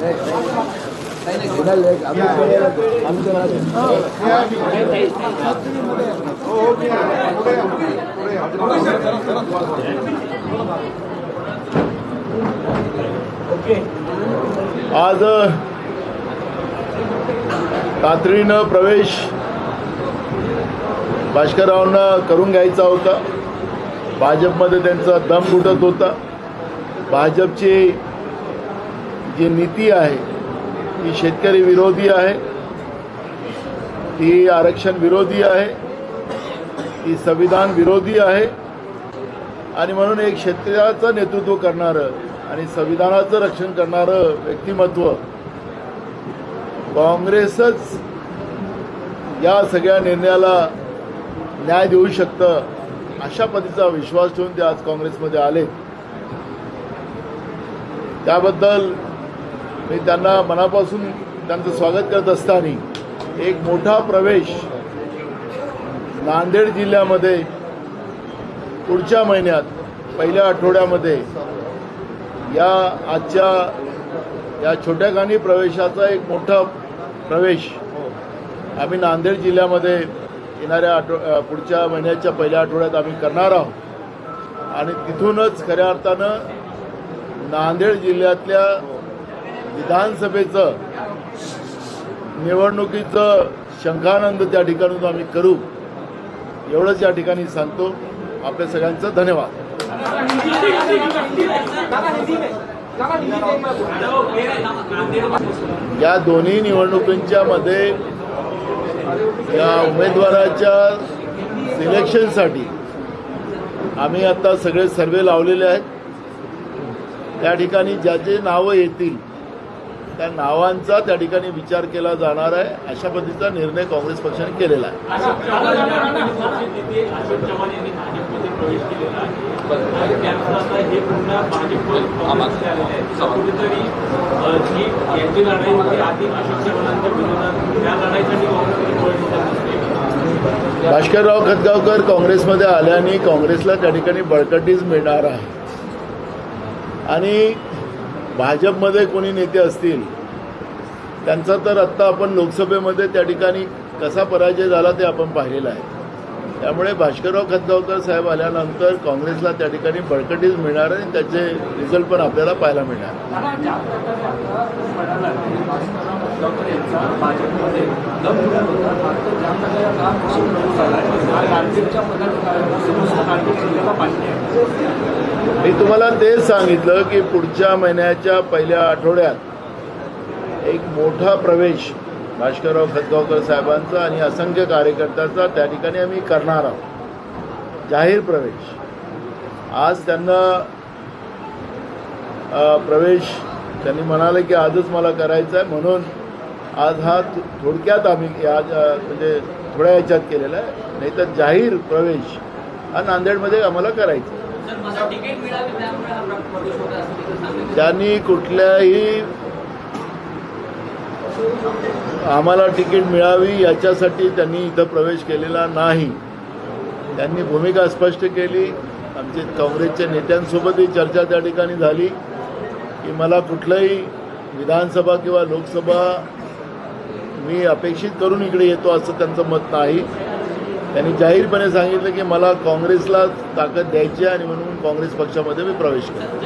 आज तातडीनं प्रवेश भास्कररावांना करून घ्यायचा होता. भाजपमध्ये त्यांचा दम घुटत होता. भाजपची जी नीती आहे ती शेतकरी विरोधी आहे ती आरक्षण विरोधी आहे ती संविधान विरोधी आहे आणि म्हणून एक शेतकऱ्याचं नेतृत्व करणारं आणि संविधानाचं रक्षण करणारं व्यक्तिमत्व काँग्रेसच या सगळ्या निर्णयाला न्याय देऊ शकतं अशा पद्धतीचा विश्वास ठेवून ते आज काँग्रेसमध्ये आले. त्याबद्दल मी त्यांना मनापासून त्यांचं स्वागत करत असताना एक मोठा प्रवेश नांदेड जिल्ह्यामध्ये पुढच्या महिन्यात पहिल्या आठवड्यामध्ये या आजच्या या छोट्या गाणी प्रवेशाचा एक मोठा प्रवेश आम्ही नांदेड जिल्ह्यामध्ये येणाऱ्या आठव पुढच्या महिन्याच्या पहिल्या आठवड्यात आम्ही करणार आहोत. आणि तिथूनच खऱ्या अर्थानं नांदेड जिल्ह्यातल्या विधानसभेचं निवडणुकीचं शंखानंद त्या ठिकाणून आम्ही करू. एवढंच या ठिकाणी सांगतो. आपल्या सगळ्यांचं धन्यवाद. या दोन्ही निवडणुकींच्या मध्ये या उमेदवाराच्या सिलेक्शनसाठी आम्ही आता सगळे सर्वे लावलेले आहेत. त्या ठिकाणी ज्याचे नावं येतील त्या नावांचा त्या ठिकाणी विचार केला जाणार आहे अशा पद्धतीचा निर्णय काँग्रेस पक्षाने केलेला आहे. हे भास्करराव खतगावकर काँग्रेसमध्ये आल्याने काँग्रेसला त्या ठिकाणी बळकटीच मिळणार आहे. आणि भाजपमध्ये कोणी नेते असतील त्यांचा तर आत्ता आपण लोकसभेमध्ये त्या ठिकाणी कसा पराजय झाला ते आपण पाहिलेला आहे. त्यामुळे भास्करराव खतगावकर साहेब आल्यानंतर काँग्रेसला त्या ठिकाणी बळकटीच मिळणार आणि त्याचे रिझल्ट पण आपल्याला पाहायला मिळणार. मी तुम्हाला तेच सांगितलं की पुढच्या महिन्याच्या पहिल्या आठवड्यात एक मोठा प्रवेश भास्करराव खतगावकर साहेबांचा आणि असंख्य कार्यकर्त्यांचा त्या ठिकाणी आम्ही करणार आहोत. जाहीर प्रवेश. आज त्यांना प्रवेश त्यांनी म्हणाले की आजच मला करायचा आहे म्हणून आज हा थोडक्यात आम्ही आज म्हणजे थोड्या ह्याच्यात केलेला आहे. नाही तर जाहीर प्रवेश हा नांदेडमध्ये आम्हाला करायचा त्यांनी कुठल्याही आम्हाला तिकीट मिळावी याच्यासाठी त्यांनी इथं प्रवेश केलेला नाही त्यांनी भूमिका स्पष्ट केली आमचे काँग्रेसच्या नेत्यांसोबतही चर्चा त्या ठिकाणी झाली की मला कुठलंही विधानसभा किंवा लोकसभा मी अपेक्षित करून इकडे येतो असं त्यांचं मत नाही त्यांनी जाहीरपणे सांगितलं की मला काँग्रेसला ताकद द्यायची आहे आणि म्हणून काँग्रेस पक्षामध्ये मी प्रवेश केला